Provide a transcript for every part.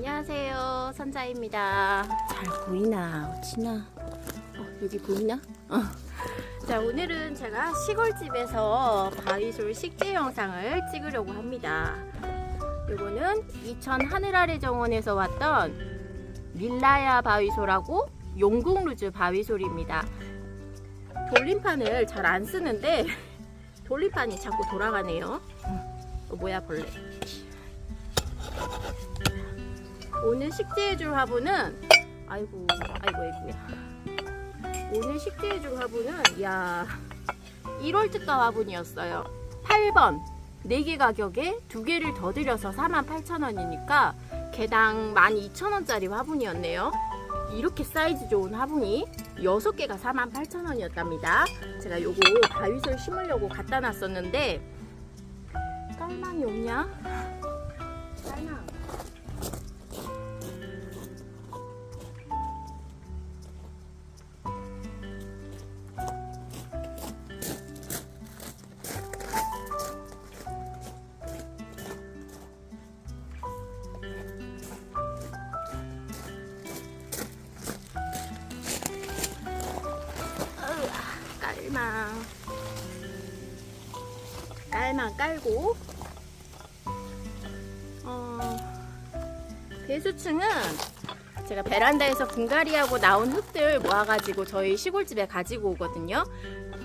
안녕하세요. 선자입니다. 잘 보이나? 어찌나? 어, 여기 보이나? 어. 자, 오늘은 제가 시골집에서 바위솔 식재 영상을 찍으려고 합니다. 요거는 이천 하늘 아래 정원에서 왔던 밀라야 바위솔하고 용궁루즈 바위솔입니다. 돌림판을 잘 안 쓰는데 돌림판이 자꾸 돌아가네요. 어, 뭐야 벌레. 오늘 식재해줄 화분은 아이고 아이고 아이고야. 오늘 식재해줄 화분은 야 1월 특가 화분이었어요. 8번 4개 가격에 2개를 더 드려서 48,000원이니까 개당 12,000원짜리 화분이었네요. 이렇게 사이즈 좋은 화분이 6개가 48,000원이었답니다. 제가 요거 바위솔 심으려고 갖다 놨었는데 깔망이 없냐? 깔망 깔고 어, 배수층은 제가 베란다에서 분갈이하고 나온 흙들 모아가지고 저희 시골집에 가지고 오거든요.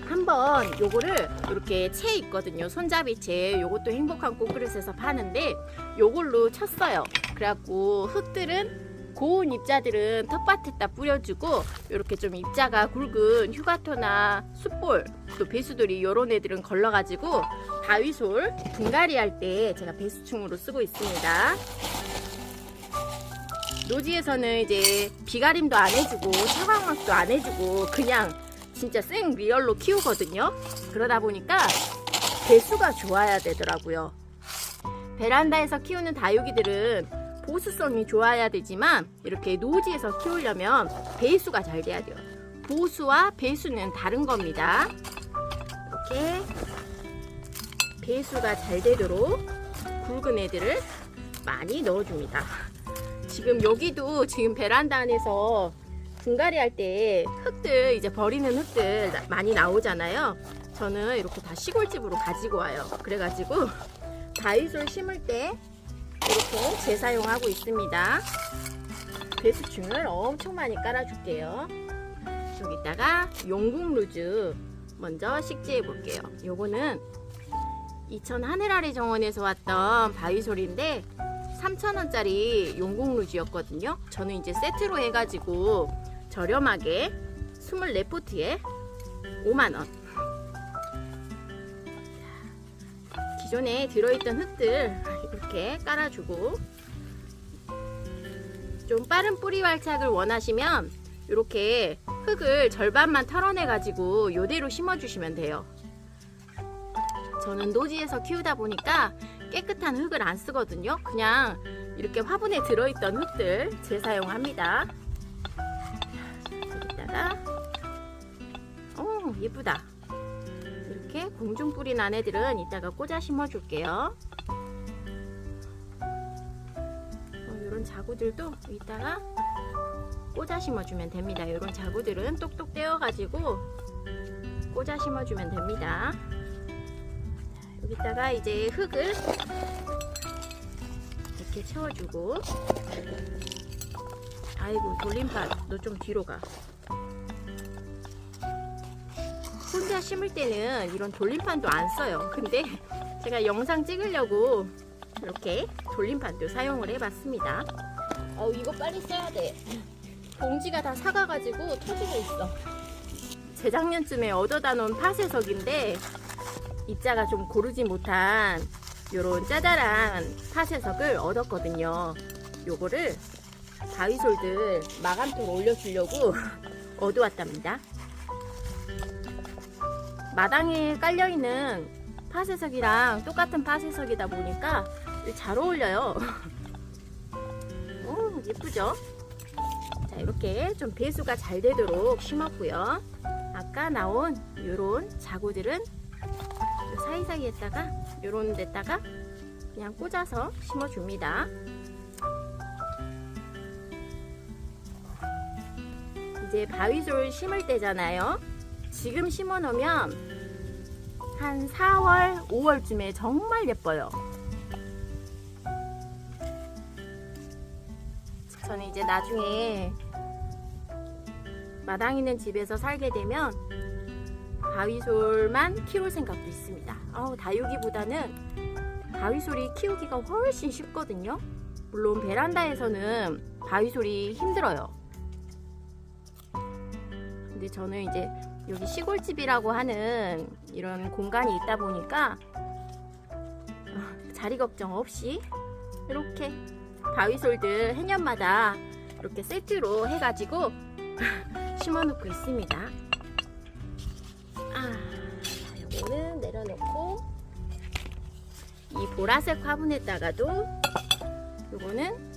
한번 요거를 이렇게 채 있거든요. 손잡이 채. 요것도 행복한 꽃그릇에서 파는데 요걸로 쳤어요. 그래갖고 흙들은 고운 입자들은 텃밭에다 뿌려주고 이렇게 좀 입자가 굵은 휴가토나 숯볼 또 배수돌이 요런 애들은 걸러가지고 바위솔 분갈이 할 때 제가 배수충으로 쓰고 있습니다. 노지에서는 이제 비가림도 안 해주고 차광막도 안 해주고 그냥 진짜 생 리얼로 키우거든요. 그러다 보니까 배수가 좋아야 되더라고요. 베란다에서 키우는 다육이들은 보수성이 좋아야 되지만 이렇게 노지에서 키우려면 배수가 잘 돼야 돼요. 보수와 배수는 다른 겁니다. 이렇게 배수가 잘 되도록 굵은 애들을 많이 넣어줍니다. 지금 여기도 지금 베란다 안에서 분갈이 할 때 흙들 이제 버리는 흙들 나- 많이 나오잖아요. 저는 이렇게 다 시골집으로 가지고 와요. 그래가지고 바위솔 심을 때 이렇게 재사용하고 있습니다. 배수충을 엄청 많이 깔아줄게요. 여기다가 용궁 루즈 먼저 식재해 볼게요. 요거는 이천 하늘 아래 정원에서 왔던 바위솔인데 3,000원짜리 용궁 루즈였거든요. 저는 이제 세트로 해가지고 저렴하게 24포트에 5만원. 기존에 들어있던 흙들 이렇게 깔아주고 좀 빠른 뿌리 활착을 원하시면 이렇게 흙을 절반만 털어내 가지고 이대로 심어 주시면 돼요. 저는 노지에서 키우다 보니까 깨끗한 흙을 안 쓰거든요. 그냥 이렇게 화분에 들어있던 흙들 재사용합니다. 여기다가 오 예쁘다. 이렇게 공중 뿌리 난 애들은 이따가 꽂아 심어 줄게요. 자구들도 이따가 꽂아 심어주면 됩니다. 이런 자구들은 똑똑 떼어가지고 꽂아 심어주면 됩니다. 여기다가 이제 흙을 이렇게 채워주고 아이고 돌림판 너 좀 뒤로 가 혼자 심을 때는 이런 돌림판도 안 써요 근데 제가 영상 찍으려고 이렇게 돌림판도 사용을 해봤습니다 어 이거 빨리 써야 돼 봉지가 다 사가가지고 터지고 있어 재작년쯤에 얻어다 놓은 파쇄석인데 입자가 좀 고르지 못한 요런 짜잘한 파쇄석을 얻었거든요. 요거를 바위솔들 마감토로 올려주려고 얻어왔답니다. 마당에 깔려있는 파쇄석이랑 똑같은 파쇄석이다 보니까 잘 어울려요. 예쁘죠? 자 이렇게 좀 배수가 잘 되도록 심었고요. 아까 나온 요런 자구들은 그 사이사이에다가 요런 데다가 그냥 꽂아서 심어줍니다. 이제 바위솔 심을 때잖아요. 지금 심어 놓으면 한 4월, 5월쯤에 정말 예뻐요. 저는 이제 나중에 마당 있는 집에서 살게 되면 바위솔만 키울 생각도 있습니다. 아우, 다육이보다는 바위솔이 키우기가 훨씬 쉽거든요. 물론 베란다에서는 바위솔이 힘들어요. 근데 저는 이제 여기 시골집이라고 하는 이런 공간이 있다 보니까 아, 자리 걱정 없이 이렇게 바위솔들 해년마다 이렇게 세트로 해가지고 심어놓고 있습니다. 아, 자, 요거는 내려놓고 이 보라색 화분에다가도 요거는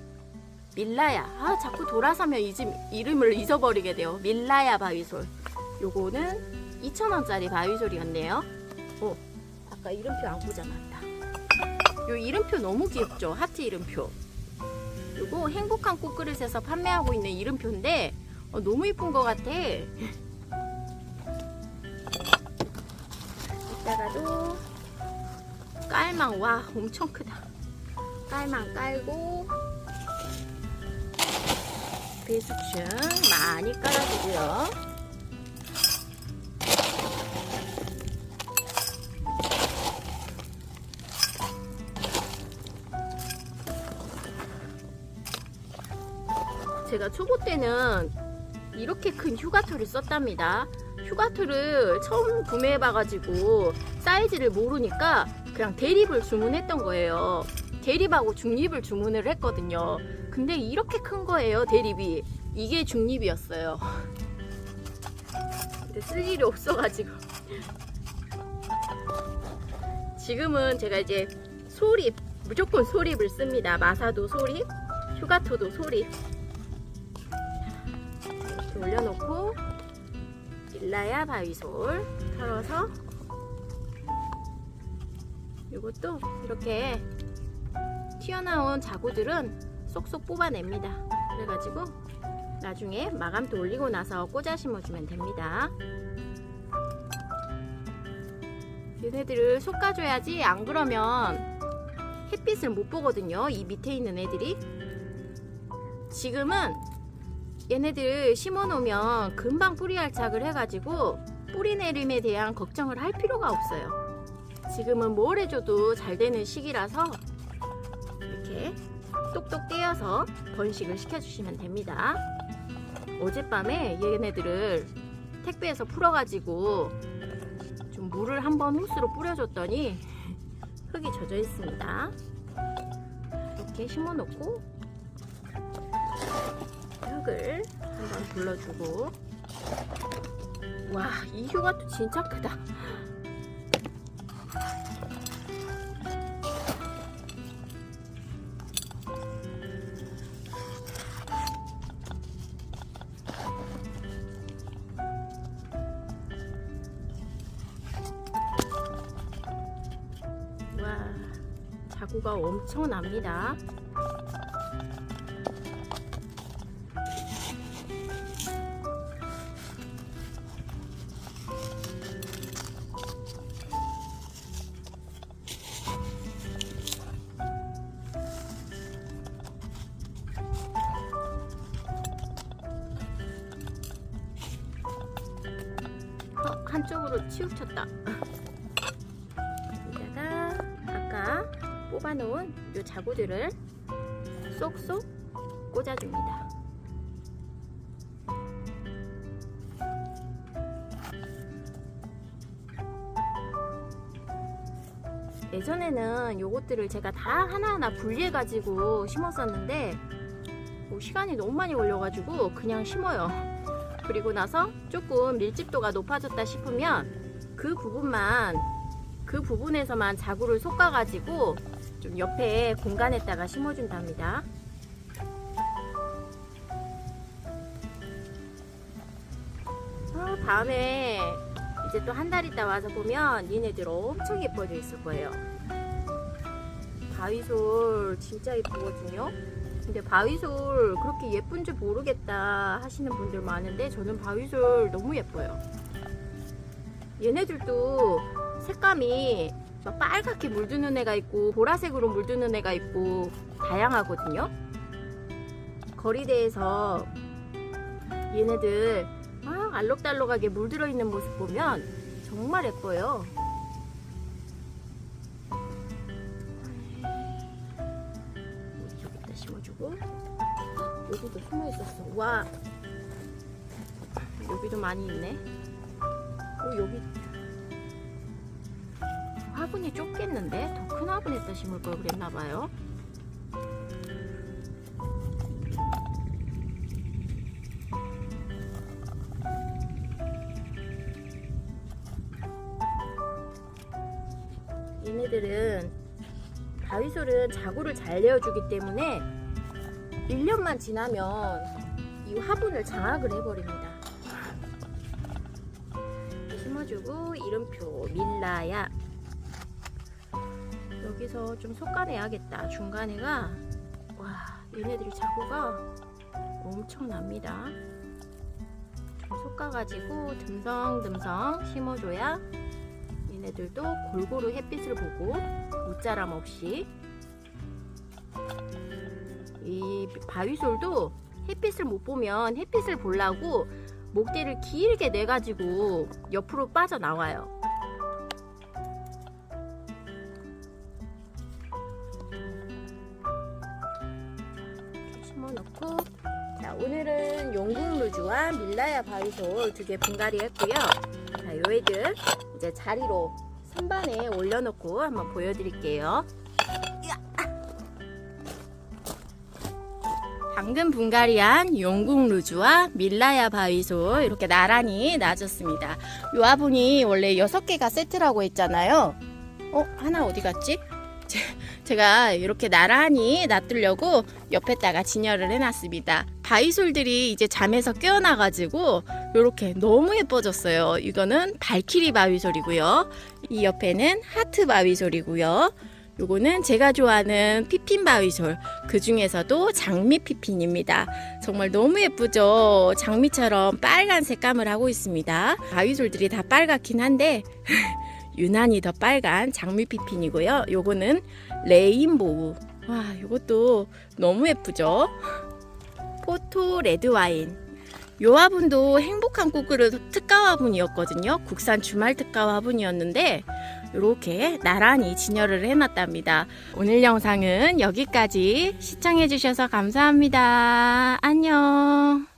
밀라야. 아, 자꾸 돌아서면 이 집 이름을 잊어버리게 돼요. 밀라야 바위솔. 요거는 2,000원짜리 바위솔이었네요. 어, 아까 이름표 안 꽂아놨다. 요 이름표 너무 귀엽죠? 하트 이름표. 요거 행복한 꽃그릇에서 판매하고 있는 이름표인데 어, 너무 이쁜 것 같아. 이따가도 깔망 와 엄청 크다. 깔망 깔고 배수층 많이 깔아주고요. 제가 초보 때는 이렇게 큰 휴가토를 썼답니다. 휴가토를 처음 구매해봐가지고 사이즈를 모르니까 그냥 대립을 주문했던 거예요. 대립하고 중립을 주문을 했거든요. 근데 이렇게 큰 거예요, 대립이. 이게 중립이었어요. 근데 쓸 일이 없어가지고. 지금은 제가 이제 소립, 무조건 소립을 씁니다. 마사도 소립, 휴가토도 소립. 올려놓고, 일라야 바위솔 털어서, 이것도 이렇게 튀어나온 자구들은 쏙쏙 뽑아냅니다. 그래가지고 나중에 마감도 올리고 나서 꽂아 심어주면 됩니다. 얘네들을 솎아줘야지 안 그러면 햇빛을 못 보거든요. 이 밑에 있는 애들이. 지금은 얘네들 심어놓으면 금방 뿌리 활착을 해가지고 뿌리 내림에 대한 걱정을 할 필요가 없어요. 지금은 뭘 해줘도 잘 되는 시기라서 이렇게 똑똑 떼어서 번식을 시켜주시면 됩니다. 어젯밤에 얘네들을 택배에서 풀어가지고 좀 물을 한번 호스로 뿌려줬더니 흙이 젖어 있습니다. 이렇게 심어놓고 흙을 한번 둘러주고 와 이 휴가도 진짜 크다. 와, 자구가 엄청납니다. 한쪽으로 치우쳤다. 여기다가 아까 뽑아놓은 이 자구들을 쏙쏙 꽂아줍니다. 예전에는 요것들을 제가 다 하나하나 분리해 가지고 심었었는데 뭐 시간이 너무 많이 걸려가지고 그냥 심어요. 그리고 나서 조금 밀집도가 높아졌다 싶으면 그 부분만 그 부분에서만 자구를 솎아 가지고 좀 옆에 공간에다가 심어 준답니다. 아, 다음에 이제 또 한 달 있다 와서 보면 얘네들 엄청 예뻐져 있을 거예요. 바위솔 진짜 예쁘거든요. 근데 바위솔 그렇게 예쁜지 모르겠다 하시는 분들 많은데 저는 바위솔 너무 예뻐요. 얘네들도 색감이 막 빨갛게 물드는 애가 있고 보라색으로 물드는 애가 있고 다양하거든요. 거리대에서 얘네들 막 알록달록하게 물들어 있는 모습 보면 정말 예뻐요. 심어주고 여기도 숨어 있었어. 와 여기도 많이 있네. 어 여기 화분이 좁겠는데 더 큰 화분에다 심을 걸 그랬나 봐요. 얘네들은 바위솔은 자구를 잘 내어주기 때문에 1년만 지나면 이 화분을 장악을 해버립니다. 심어주고 이름표 밀라야 여기서 좀 솎아내야겠다. 중간에가 와 얘네들이 자구가 엄청납니다. 좀 솎아가지고 듬성듬성 심어줘야 얘네들도 골고루 햇빛을 보고 옷자람 없이 이 바위솔도 햇빛을 못 보면 햇빛을 보려고 목대를 길게 내가지고 옆으로 빠져나와요. 심어놓고 자 오늘은 용궁 루즈와 밀라야 바위솔 두 개 분갈이 했고요. 자, 요 애들 이제 자리로 선반에 올려놓고 한번 보여드릴게요. 방금 분갈이한 용궁 루즈와 밀라야 바위솔 이렇게 나란히 놔줬습니다. 요 화분이 원래 6개가 세트라고 했잖아요. 어? 하나 어디 갔지? 제- 제가 이렇게 나란히 놔두려고 옆에다가 진열을 해놨습니다. 바위솔들이 이제 잠에서 깨어나가지고 이렇게 너무 예뻐졌어요. 이거는 발키리 바위솔이고요. 이 옆에는 하트 바위솔이고요. 요거는 제가 좋아하는 피핀 바위솔. 그 중에서도 장미 피핀입니다. 정말 너무 예쁘죠? 장미처럼 빨간 색감을 하고 있습니다. 바위솔들이 다 빨갛긴 한데, 유난히 더 빨간 장미 피핀이고요. 요거는 레인보우. 와, 요것도 너무 예쁘죠? 포토 레드 와인. 요 화분도 행복한 꽃그릇 특가 화분이었거든요. 국산 주말 특가 화분이었는데 이렇게 나란히 진열을 해놨답니다. 오늘 영상은 여기까지 시청해주셔서 감사합니다. 안녕.